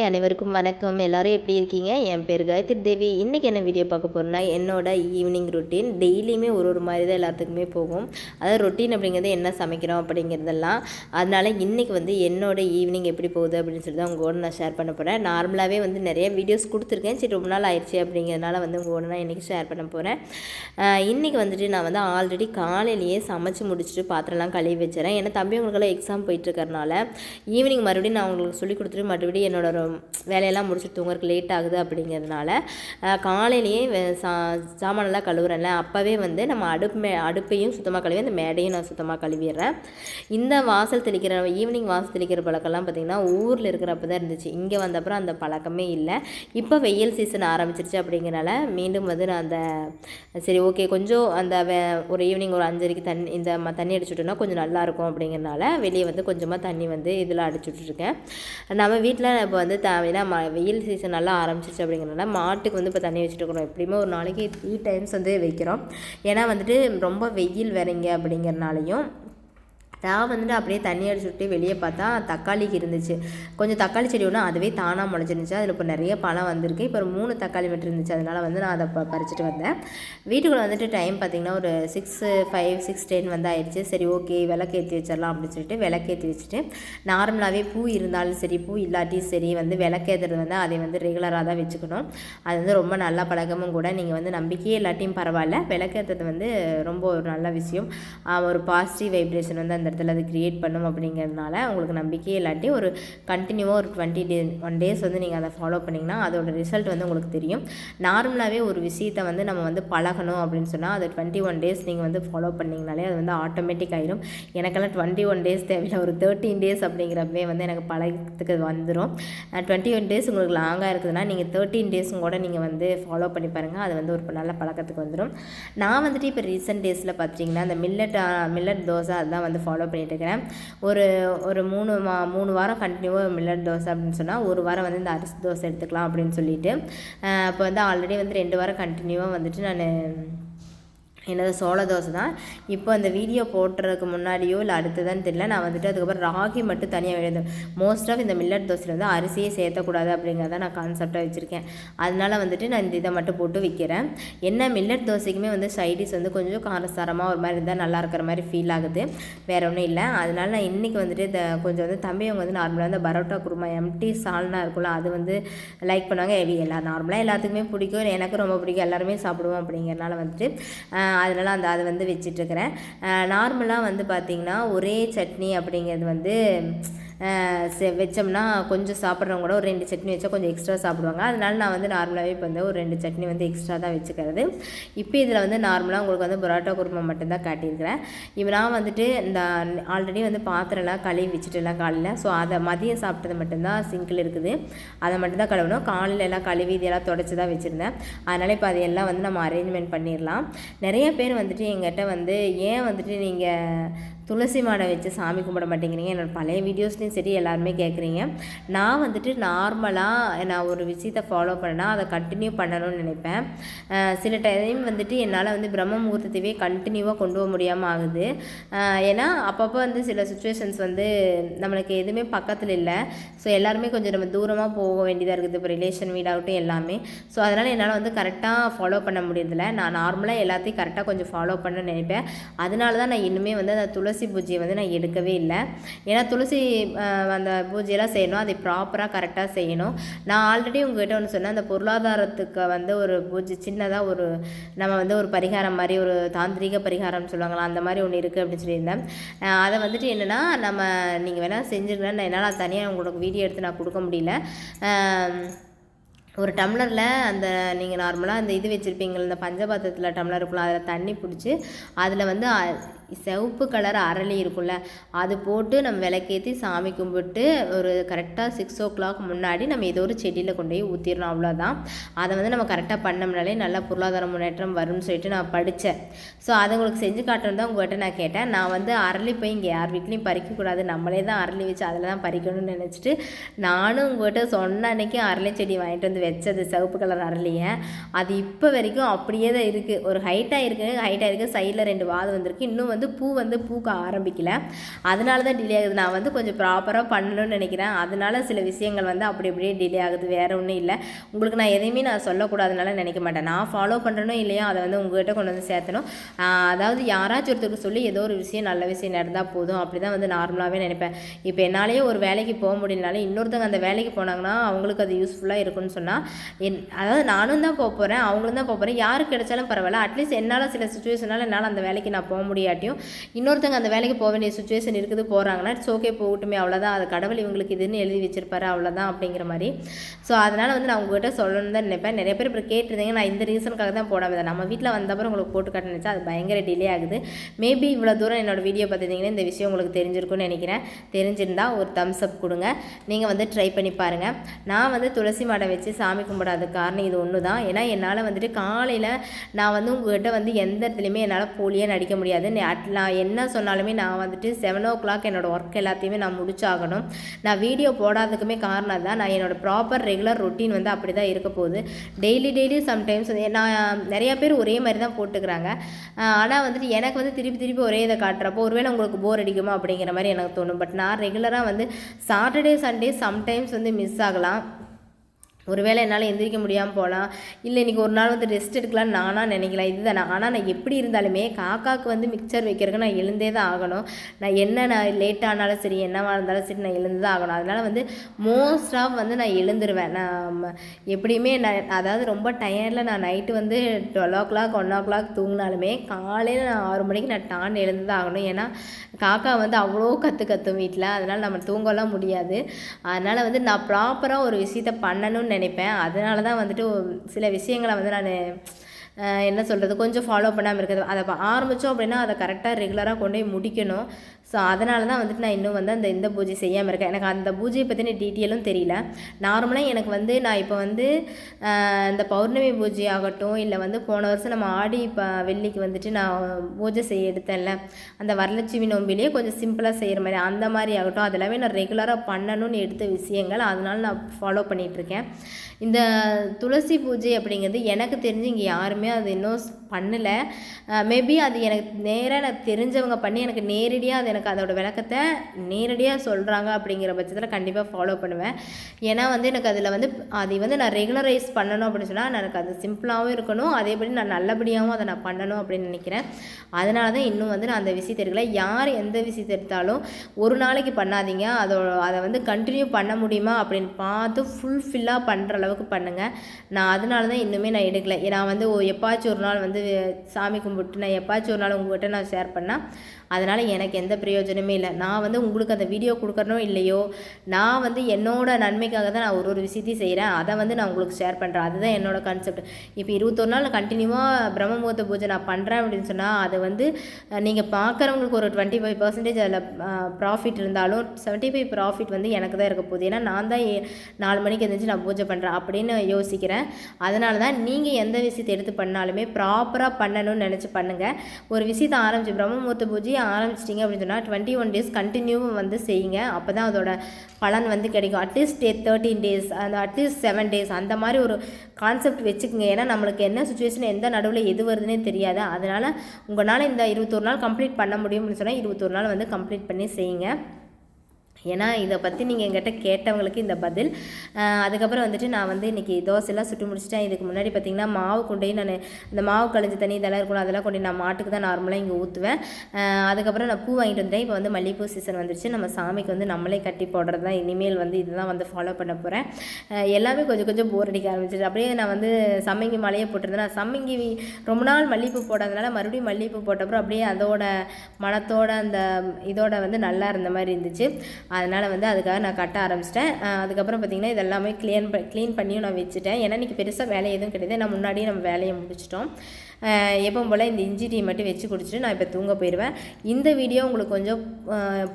Hi அனைவருக்கும் வணக்கம். எல்லோரும் எப்படி இருக்கீங்க? என் பேர் காயத்ரி தேவி. இன்றைக்கி என்ன வீடியோ பார்க்க போகிறேன்னா என்னோட ஈவினிங் ரொட்டீன் டெய்லியுமே ஒரு ஒரு மாதிரி தான் எல்லாத்துக்குமே போகும். அதாவது ரொட்டீன் அப்படிங்கிறது என்ன சமைக்கிறோம் அப்படிங்கிறதெல்லாம். அதனால் இன்றைக்கி வந்து என்னோட ஈவினிங் எப்படி போகுது அப்படின்னு சொல்லி தான் உங்களோட நான் ஷேர் பண்ண போகிறேன் நார்மலாகவே வந்து நிறைய வீடியோஸ் கொடுத்துருக்கேன். சரி ரொம்ப நாள் ஆயிடுச்சு அப்படிங்கிறதுனால வந்து உங்களோட நான் இன்றைக்கி ஷேர் பண்ண போகிறேன் இன்றைக்கி வந்துட்டு நான் வந்து ஆல்ரெடி காலையிலேயே சமைச்சு முடிச்சுட்டு பாத்திரம்லாம் கழுவி வச்சுறேன் ஏன்னா தம்பி உங்களுக்கெல்லாம் எக்ஸாம் போயிட்டுருக்கறனால ஈவினிங் மறுபடியும் நான் உங்களுக்கு சொல்லி கொடுத்துட்டு மறுபடியும் என்னோட வேலையெல்லாம் முடிச்சுட்டு தூங்குறதுக்கு லேட் ஆகுது அப்படிங்கிறதுனால காலையிலேயே சா சாமானெல்லாம் கழுவுறேன்ல அப்போவே வந்து நம்ம அடுப்பு மே அடுப்பையும் சுத்தமாக கழுவி அந்த மேடையும் நான் சுத்தமாக கழுவிடுறேன். இந்த வாசல் தெளிக்கிற ஈவினிங் வாசல் தெளிக்கிற பழக்கம்லாம் பார்த்திங்கன்னா ஊரில் இருக்கிறப்ப தான் இருந்துச்சு. இங்கே வந்தப்புறம் அந்த பழக்கமே இல்லை. இப்போ வெயில் சீசன் ஆரம்பிச்சிருச்சு அப்படிங்கிறனால மீண்டும் வந்து நான் அந்த சரி ஓகே கொஞ்சம் அந்த வே ஒரு ஈவினிங் ஒரு அஞ்சரைக்கு தண்ணி இந்த தண்ணி அடிச்சுட்டோன்னா கொஞ்சம் நல்லாயிருக்கும் அப்படிங்கிறனால வெளியே வந்து கொஞ்சமாக தண்ணி வந்து இதில் அடிச்சுட்ருக்கேன் நம்ம வீட்டில் இப்போ வந்து தேவையில்லை. ம வெயில் சீசன் நல்லா ஆரம்பிச்சிச்சு அப்படிங்கிறனால மாட்டுக்கு வந்து இப்போ தண்ணி வச்சுட்டு இருக்கணும். எப்படியுமே ஒரு நாளைக்கு த்ரீ டைம்ஸ் வந்து வைக்கிறோம். ஏன்னா வந்துட்டு ரொம்ப வெயில் வரீங்க அப்படிங்கிறனாலையும் நான் வந்துட்டு அப்படியே தண்ணி அடிச்சு விட்டு வெளியே பார்த்தா தக்காளிக்கு இருந்துச்சு. கொஞ்சம் தக்காளி செடி ஒன்று அதுவே தானாக முளைச்சிருந்துச்சு. அதில் இப்போ நிறைய பழம் வந்திருக்கு. இப்போ ஒரு மூணு தக்காளி மட்டும் இருந்துச்சு. அதனால் வந்து நான் அதை ப பறிச்சுட்டு வந்தேன். வீட்டுக்குள்ளே வந்துட்டு டைம் பார்த்திங்கன்னா ஒரு சிக்ஸ் ஃபைவ் சிக்ஸ் டென் வந்து ஆயிடுச்சு. சரி ஓகே விளக்கேற்றி வச்சிடலாம் அப்படின்னு சொல்லிட்டு விளக்கேற்றி வச்சுட்டு நார்மலாகவே பூ இருந்தாலும் சரி பூ இல்லாட்டி சரி வந்து விளக்கேற்றுறது வந்து அதை வந்து ரெகுலராக தான் வச்சுக்கணும். அது வந்து ரொம்ப நல்ல பழக்கமும் கூட. நீங்கள் வந்து நம்பிக்கையே இல்லாட்டியும் பரவாயில்ல. விளக்கேற்றது வந்து ரொம்ப ஒரு நல்ல விஷயம். ஒரு பாசிட்டிவ் வைப்ரேஷன் வந்து அந்த இடத்துல அது க்ரியேட் பண்ணும் அப்படிங்கிறதுனால உங்களுக்கு நம்பிக்கையே இல்லாட்டி ஒரு கண்டினியூவாக ஒரு டுவெண்ட்டி டே ஒன் டேஸ் வந்து நீங்கள் அதை ஃபாலோ பண்ணிங்கன்னா அதோட ரிசல்ட் வந்து உங்களுக்கு தெரியும். நார்மலாகவே ஒரு விஷயத்தை வந்து நம்ம வந்து பழகணும் அப்படின்னு சொன்னால் அது டுவெண்ட்டி ஒன் டேஸ் நீங்கள் வந்து ஃபாலோ பண்ணிங்கனாலே அது வந்து ஆட்டோமேட்டிக் ஆயிரும். எனக்கெல்லாம் டுவெண்ட்டி ஒன் டேஸ் தேவையில்ல. ஒரு தேர்ட்டீன் டேஸ் அப்படிங்கிறப்பவே வந்து எனக்கு பழகத்துக்கு வந்துடும் டுவெண்ட்டி ஒன் டேஸ் உங்களுக்கு லாங்காக இருக்குதுன்னா நீங்கள் தேர்ட்டீன் டேஸும் கூட நீங்கள் வந்து ஃபாலோ பண்ணி பாருங்கள் அது வந்து ஒரு நல்ல பழக்கத்துக்கு வந்துடும் நான் வந்துட்டு இப்போ ரீசெண்ட் டேஸில் பார்த்தீங்கன்னா அந்த மில்லட் மில்லட் தோசை அதுதான் வந்து ஃபாலோ ஃபாலோ பண்ணிகிட்ருக்கிறேன் ஒரு ஒரு மூணு மா மூணு வாரம் கண்டினியூவாக மில்லட் தோசை அப்படின்னு சொன்னால் ஒரு வாரம் வந்து இந்த அரிசி தோசை எடுத்துக்கலாம் அப்படின்னு சொல்லிட்டு இப்போ வந்து ஆல்ரெடி வந்து ரெண்டு வாரம் கண்டினியூவாக வந்துட்டு நான் என்னது சோள தோசை தான் இப்போ அந்த வீடியோ போட்டுறதுக்கு முன்னாடியோ இல்லை அடுத்ததான்னு தெரியல. நான் வந்துட்டு அதுக்கப்புறம் ராகி மட்டும் தனியாக எழுதும் மோஸ்ட் ஆஃப் இந்த மில்லட் தோசையில் வந்து அரிசியே சேர்த்தக்கூடாது அப்படிங்கிறத நான் கான்செப்டாக வச்சுருக்கேன். அதனால் வந்துட்டு நான் இந்த இதை மட்டும் போட்டு விற்கிறேன் என்ன மில்லட் தோசைக்குமே வந்து சைடிஸ் வந்து கொஞ்சம் காரசாரமாக ஒரு மாதிரி இருந்தால் நல்லா இருக்கிற மாதிரி ஃபீல் ஆகுது. வேறு ஒன்றும் இல்லை. அதனால நான் இன்றைக்கி வந்துட்டு இந்த கொஞ்சம் வந்து தம்பி அவங்க வந்து நார்மலாக இந்த பரோட்டா குருமா எம்டி சால்னா இருக்கும்ல அது வந்து லைக் பண்ணுவாங்க. எல்லா நார்மலாக எல்லாத்துக்குமே பிடிக்கும். எனக்கு ரொம்ப பிடிக்கும். எல்லாருமே சாப்பிடுவோம் அப்படிங்கிறனால வந்துட்டு அதனால் அந்த அதை வந்து வச்சிட்ருக்கிறேன். நார்மலாக வந்து பார்த்திங்கன்னா ஒரே சட்னி அப்படிங்கிறது வந்து வச்சோம்னா கொஞ்சம் சாப்பிட்றவங்க கூட ஒரு ரெண்டு சட்னி வச்சா கொஞ்சம் எக்ஸ்ட்ரா சாப்பிடுவாங்க. அதனால நான் வந்து நார்மலாகவே இப்போ வந்து ஒரு ரெண்டு சட்னி வந்து எக்ஸ்ட்ரா தான் வச்சுக்கிறது. இப்போ இதில் வந்து நார்மலாக உங்களுக்கு வந்து பரோட்டா குருமா மட்டும்தான் காட்டியிருக்கிறேன். இப்போ நான் வந்துட்டு இந்த ஆல்ரெடி வந்து பாத்திரம்லாம் கழுவி வச்சுட்டுலாம் காலையில். ஸோ அதை மதியம் சாப்பிட்டது மட்டும்தான் சிங்கிள் இருக்குது. அதை மட்டும்தான் கழுவணும். காலையில் எல்லாம் கழுவி இதெல்லாம் தொடச்சி தான் வச்சுருந்தேன். அதனால் இப்போ அதையெல்லாம் வந்து நம்ம அரேஞ்ச்மெண்ட் பண்ணிடலாம். நிறைய பேர் வந்துட்டு எங்கிட்ட வந்து ஏன் வந்துட்டு நீங்கள் துளசி மாடை வச்சு சாமி கும்பிட மாட்டேங்கிறீங்க. என்னோடய பழைய வீடியோஸ்லேயும் சரி எல்லாருமே கேட்குறீங்க நான் வந்துட்டு நார்மலாக நான் ஒரு விஷயத்தை ஃபாலோ பண்ணேன்னா அதை கண்டினியூ பண்ணணும்னு நினைப்பேன். சில டைம் வந்துட்டு என்னால் வந்து பிரம்ம முகூர்த்தத்தையே கண்டினியூவாக கொண்டு போக முடியாமல் ஆகுது. ஏன்னா அப்பப்போ வந்து சில சுச்சுவேஷன்ஸ் வந்து நம்மளுக்கு எதுவுமே பக்கத்தில் இல்லை. ஸோ எல்லாருமே கொஞ்சம் நம்ம தூரமாக போக வேண்டியதாக இருக்குது. இப்போ ரிலேஷன் வீடாகட்டும் எல்லாமே. ஸோ அதனால் என்னால் வந்து கரெக்டாக ஃபாலோ பண்ண முடியறதில்ல. நான் நார்மலாக எல்லாத்தையும் கரெக்டாக கொஞ்சம் ஃபாலோ பண்ண நினைப்பேன். அதனால தான் நான் இன்னுமே வந்து அந்த துளசி துளசி பூஜையை வந்து நான் எடுக்கவே இல்லை. ஏன்னா துளசி அந்த பூஜையெல்லாம் செய்யணும். அதை ப்ராப்பராக கரெக்டாக செய்யணும். நான் ஆல்ரெடி உங்ககிட்ட ஒன்று சொன்னேன். அந்த பொருளாதாரத்துக்கு வந்து ஒரு பூஜை சின்னதாக ஒரு நம்ம வந்து ஒரு பரிகாரம் மாதிரி ஒரு தாந்திரிக பரிகாரம்னு சொல்லுவாங்களா அந்த மாதிரி ஒன்று இருக்குது அப்படின்னு சொல்லியிருந்தேன். அதை வந்துட்டு என்னென்னா நம்ம நீங்கள் வேணால் செஞ்சுருக்கேன் என்னால் தனியாக உங்களுக்கு வீடியோ எடுத்து நான் கொடுக்க முடியல. ஒரு டம்ளரில் அந்த நீங்கள் நார்மலாக அந்த இது வச்சுருப்பீங்க இந்த பஞ்சபாத்திரத்தில் டம்ளர் இருக்குல்ல அதில் தண்ணி பிடிச்சி அதில் வந்து சிவப்பு கலர் அரளி இருக்கும்ல அது போட்டு நம்ம விளக்கேற்றி சாமி கும்பிட்டு ஒரு கரெக்டாக சிக்ஸ் ஓ கிளாக் முன்னாடி நம்ம ஏதோ ஒரு செடியில் கொண்டு போய் ஊற்றிடணும் அவ்வளோதான் அதை வந்து நம்ம கரெக்டாக பண்ணோம்னாலே நல்ல பொருளாதார முன்னேற்றம் வரும்னு சொல்லிட்டு நான் படித்தேன் ஸோ அதை உங்களுக்கு செஞ்சு காட்டணும் தான் உங்கள்கிட்ட நான் கேட்டேன். நான் வந்து அரளி போய் இங்கே யார் வீட்லேயும் பறிக்கக்கூடாது நம்மளே தான் அரளி வச்சு அதில் தான் பறிக்கணும்னு நினச்சிட்டு நானும் உங்கள்கிட்ட சொன்ன அன்னைக்கு அரளி செடி வாங்கிட்டு வந்து வச்சது சிவப்பு கலர் அரளியை. அது இப்போ வரைக்கும் அப்படியே தான் இருக்குது ஒரு ஹைட்டாக இருக்குது ஹைட்டாக இருக்குது சைடில் ரெண்டு வாது வந்திருக்கு. இன்னும் வந்து வந்து பூ வந்து பூக்க ஆரம்பிக்கல. அதனால தான் டிலே ஆகுது. நான் வந்து கொஞ்சம் ப்ராப்பராக பண்ணணும்னு நினைக்கிறேன். அதனால சில விஷயங்கள் வந்து அப்படி அப்படியே டிலே ஆகுது. வேறு ஒன்றும் இல்லை. உங்களுக்கு நான் எதையுமே நான் சொல்லக்கூடாதுனால நினைக்க மாட்டேன். நான் ஃபாலோ பண்ணுறனோ இல்லையோ அதை வந்து உங்கள்கிட்ட கொண்டு வந்து சேர்த்தணும். அதாவது யாராச்சும் ஒருத்தருக்கு சொல்லி ஏதோ ஒரு விஷயம் நல்ல விஷயம் நடந்தால் போதும். அப்படி தான் வந்து நார்மலாகவே நினைப்பேன். இப்போ என்னாலேயே ஒரு வேலைக்கு போக முடியலனாலும் இன்னொருத்தவங்க அந்த வேலைக்கு போனாங்கன்னா அவங்களுக்கு அது யூஸ்ஃபுல்லாக இருக்கும்னு சொன்னால் என் அதாவது நானும் தான் போக போகிறேன் அவங்களும் தான் போக போகிறேன் யாருக்கு கிடைச்சாலும் பரவாயில்ல. அட்லீஸ்ட் என்னால் சில சுச்சுவேஷனால் என்னால் அந்த வேலைக்கு நான் போக முடியாட்டியும் இன்னொருத்தங்க அந்த வேலைக்கு போக வேண்டிய சுச்சுவேஷன் இருக்குது போகிறாங்கன்னா இட்ஸ் ஓகே போகட்டுமே அவ்வளோதான் அது கடவுள் இவங்களுக்கு இதுன்னு எழுதி வச்சிருப்பாரு அவ்வளோதான் அப்படிங்கிற மாதிரி. ஸோ அதனால் வந்து நான் உங்ககிட்ட சொல்லணும்னு தான் நினைப்பேன். நிறைய பேர் இப்போ கேட்டிருந்தீங்க நான் இந்த ரீசனுக்காக தான் போடாமல் நம்ம வீட்டில் வந்தப்பறம் உங்களுக்கு போட்டு காட்ட நினச்சா அது பயங்கர டிலே ஆகுது. மேபி இவ்வளோ தூரம் என்னோட வீடியோ பார்த்துருந்தீங்கன்னா இந்த விஷயம் உங்களுக்கு தெரிஞ்சிருக்கும்னு நினைக்கிறேன். தெரிஞ்சிருந்தால் ஒரு தம்ஸ் அப் கொடுங்க. நீங்கள் வந்து ட்ரை பண்ணி பாருங்கள் நான் வந்து துளசி மாடை வச்சு சாமி கும்பிடாத காரணம் இது ஒன்று தான் ஏன்னா என்னால் வந்துட்டு காலையில் நான் வந்து உங்கள்கிட்ட வந்து எந்த இடத்துலையுமே என்னால் போலியாக நடிக்க முடியாது அட் at- நான் என்ன சொன்னாலுமே நான் வந்துட்டு செவன் ஓ கிளாக் என்னோடய ஒர்க் எல்லாத்தையுமே நான் முடிச்சாகணும். நான் வீடியோ போடாததுக்குமே காரணம் தான் நான் என்னோடய ப்ராப்பர் ரெகுலர் ரொட்டீன் வந்து அப்படி தான் இருக்க போகுது. டெய்லி டெய்லி சம்டைம்ஸ் நான் நிறையா பேர் ஒரே மாதிரி தான் போட்டுக்கிறாங்க. ஆனால் வந்துட்டு எனக்கு வந்து திருப்பி திருப்பி ஒரே இதை காட்டுறப்போ ஒருவேளை உங்களுக்கு போர் அடிக்குமா அப்படிங்கிற மாதிரி எனக்கு தோணும். பட் நான் ரெகுலராக வந்து சாட்டர்டே சண்டே சம்டைம்ஸ் வந்து மிஸ் ஆகலாம். ஒருவேளை என்னால் எந்திரிக்க முடியாமல் போகலாம் இல்லை இன்றைக்கி ஒரு நாள் வந்து ரெஸ்ட் எடுக்கலாம்னு நானாக நினைக்கலாம் இதுதான் ஆனால் நான் எப்படி இருந்தாலுமே காக்காவுக்கு வந்து மிக்சர் வைக்கிறதுக்கு நான் எழுந்தே தான் ஆகணும். நான் என்ன நான் லேட் ஆனாலும் சரி என்னவாக இருந்தாலும் சரி நான் எழுந்து தான் ஆகணும். அதனால் வந்து மோஸ்ட் ஆஃப் வந்து நான் எழுந்துருவேன். நான் எப்படியுமே நான் அதாவது ரொம்ப டயர்டில் நான் நைட்டு வந்து twelve o'clock one o'clock தூங்கினாலுமே காலையில் நான் ஆறு மணிக்கு நான் டான் எழுந்து தான் ஆகணும். ஏன்னா காக்கா வந்து அவ்வளோ கற்று கற்று வீட்டில் அதனால் நம்ம தூங்கலாம் முடியாது. அதனால் வந்து நான் ப்ராப்பராக ஒரு விஷயத்த பண்ணணும்னு நினைப்பேன். அதனால தான் வந்துட்டு ஒரு சில விஷயங்களை வந்து நான் என்ன சொல்கிறது கொஞ்சம் ஃபாலோ பண்ணாமல் இருக்கிறது. அதை ஆரம்பித்தோம் அப்படின்னா அதை கரெக்டாக ரெகுலராக கொண்டு போய் முடிக்கணும். ஸோ அதனால தான் வந்துட்டு நான் இன்னும் வந்து அந்த இந்த பூஜை செய்யாமல் இருக்கேன். எனக்கு அந்த பூஜையை பற்றின டீட்டெயிலும் தெரியல. நார்மலாக எனக்கு வந்து நான் இப்போ வந்து இந்த பௌர்ணமி பூஜை ஆகட்டும் இல்லை வந்து போன வருஷம் நம்ம ஆடி இப்போ வெள்ளிக்கு வந்துட்டு நான் பூஜை செய்ய எடுத்தேன்ல. அந்த வரலட்சுமி நோம்பிலேயே கொஞ்சம் சிம்பிளாக செய்கிற மாதிரி அந்த மாதிரி ஆகட்டும். அதெல்லாமே நான் ரெகுலராக பண்ணணும்னு எடுத்த விஷயங்கள். அதனால நான் ஃபாலோ பண்ணிகிட்ருக்கேன் இந்த துளசி பூஜை அப்படிங்கிறது எனக்கு தெரிஞ்சு இங்கே யாருமே அது இன்னும் பண்ணலை. மேபி அது எனக்கு நேராக எனக்கு தெரிஞ்சவங்க பண்ணி எனக்கு நேரடியாக அது எனக்கு எனக்கு அதோட விளக்கத்தை நேரடியாக சொல்கிறாங்க அப்படிங்கிற பட்சத்தில் கண்டிப்பாக ஃபாலோ பண்ணுவேன். ஏன்னா வந்து எனக்கு அதில் வந்து அதை வந்து நான் ரெகுலரைஸ் பண்ணணும் அப்படின்னு சொன்னால் எனக்கு அது சிம்பிளாகவும் இருக்கணும். அதேபடி நான் நல்லபடியாகவும் அதை நான் பண்ணணும் அப்படின்னு நினைக்கிறேன். அதனால தான் இன்னும் வந்து நான் அந்த விஷயத்தை எடுக்கல. யார் எந்த விஷயத்தை எடுத்தாலும் ஒரு நாளைக்கு பண்ணாதீங்க. அதோட அதை வந்து கண்டினியூ பண்ண முடியுமா அப்படின்னு பார்த்து ஃபுல்ஃபில்லாக பண்ணுற அளவுக்கு பண்ணுங்கள் நான் அதனால தான் இன்னுமே நான் எடுக்கலை. நான் வந்து ஓ- எப்பாச்சும் ஒரு நாள் வந்து சாமி கும்பிட்டு நான் எப்பாச்சும் ஒரு நாள் உங்கள்கிட்ட நான் ஷேர் பண்ணால் அதனால் எனக்கு எந்த பிரயோஜனமே இல்லை. நான் வந்து உங்களுக்கு அந்த வீடியோ கொடுக்கறனோ இல்லையோ நான் வந்து என்னோட நன்மைக்காக தான் நான் ஒரு ஒரு விஷயத்தையும் செய்கிறேன் அதை வந்து நான் உங்களுக்கு ஷேர் பண்ணுறேன் அதுதான் என்னோட கான்செப்ட் இப்போ இருபத்தொரு நாள் கண்டினியூவாக பிரம்ம முகூர்த்த பூஜை நான் பண்ணுறேன் அப்படின்னு சொன்னால் அது வந்து நீங்கள் பார்க்குறவங்களுக்கு ஒரு டுவெண்ட்டி ஃபைவ் பர்சன்டேஜ் அதில் ப்ராஃபிட் இருந்தாலும் செவன்ட்டி ஃபைவ் ப்ராஃபிட் வந்து எனக்கு தான் இருக்க போகுது. ஏன்னா நான் தான் நாலு மணிக்கு எழுந்திரிச்சு நான் பூஜை பண்ணுறேன் அப்படின்னு யோசிக்கிறேன். அதனால தான் நீங்கள் எந்த விஷயத்தை எடுத்து பண்ணாலுமே ப்ராப்பராக பண்ணணும்னு நினச்சி பண்ணுங்கள் ஒரு விஷயத்தை ஆரம்பிச்சு பிரம்ம முகூர்த்த பூஜை ஆரம்பிச்சிட்டிங்க அப்படின்னு சொன்னால் டுவெண்ட்டி ஒன் டேஸ் கண்டினியூவும் வந்து செய்யுங்க. அப்போ தான் அதோட பலன் வந்து கிடைக்கும். At least day thirteen days அந்த அட்லீஸ்ட் செவன் டேஸ் அந்த மாதிரி ஒரு கான்செப்ட் வச்சுக்கோங்க. ஏன்னா நம்மளுக்கு என்ன சுச்சுவேஷன் எந்த நடுவில் எது வருதுன்னே தெரியாது. அதனால் உங்களால் இந்த இருபத்தொரு நாள் கம்ப்ளீட் பண்ண முடியும்னு சொன்னால் இருபத்தொரு நாள் வந்து கம்ப்ளீட் பண்ணி செய்யுங்க. ஏன்னா இதை பற்றி நீங்கள் எங்கிட்ட கேட்டவங்களுக்கு இந்த பதில். அதுக்கப்புறம் வந்துட்டு நான் வந்து இன்றைக்கி தோசைலாம் சுட்டு முடிச்சிட்டேன். இதுக்கு முன்னாடி பார்த்தீங்கன்னா மாவு கொண்டு போய் நான் இந்த மாவு கழிஞ்ச தண்ணி இதெல்லாம் இருக்கணும் அதெல்லாம் கொண்டு நான் மாட்டுக்கு தான் நார்மலாக இங்கே ஊற்றுவேன் அதுக்கப்புறம் நான் பூ வாங்கிட்டு வந்தேன் இப்போ வந்து மல்லிகைப்பூ சீசன் வந்துருச்சு. நம்ம சாமிக்கு வந்து நம்மளே கட்டி போடுறது தான். இனிமேல் வந்து இதுதான் வந்து ஃபாலோ பண்ண போகிறேன் எல்லாமே கொஞ்சம் கொஞ்சம் போர் அடிக்க ஆரம்பிச்சிச்சு அப்படியே நான் வந்து சம்மங்கி மலையை போட்டிருந்தேன். நான் சம்மங்கி ரொம்ப நாள் மல்லிகைப்பூ போடாதனால மறுபடியும் மல்லிகைப்பூ போட்டப்பறம் அப்படியே அதோட மனத்தோட அந்த இதோட வந்து நல்லா இருந்த மாதிரி இருந்துச்சு. அதனால் வந்து அதுக்காக நான் கட்ட ஆரம்பிச்சிட்டேன். அதுக்கப்புறம் பார்த்திங்கன்னா இதெல்லாமே க்ளீன் ப க்ளீன் பண்ணியும் நான் வச்சுட்டேன். ஏன்னா இன்றைக்கி பெருசாக வேலை எதுவும் கிடையாது. நான் முன்னாடியே நம்ம வேலையை முடிச்சிட்டோம். எப்பவும் போல் இந்த இஞ்சி டீ மட்டும் வச்சு குடிச்சிட்டு நான் இப்போ தூங்க போயிடுவேன் இந்த வீடியோ உங்களுக்கு கொஞ்சம்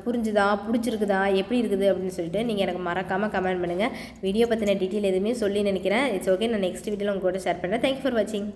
புரிஞ்சுதா? பிடிச்சிருக்குதா? எப்படி இருக்குது அப்படின்னு சொல்லிட்டு நீங்கள் எனக்கு மறக்காமல் கமெண்ட் பண்ணுங்கள் வீடியோ பற்றின டீட்டெயில் எதுவுமே சொல்லி நினைக்கிறேன். இட்ஸ் ஓகே நான் நெக்ஸ்ட் வீடியோவில் உங்கள் கூட ஷேர் பண்ணுறேன் தேங்க்யூ ஃபார் வாட்சிங்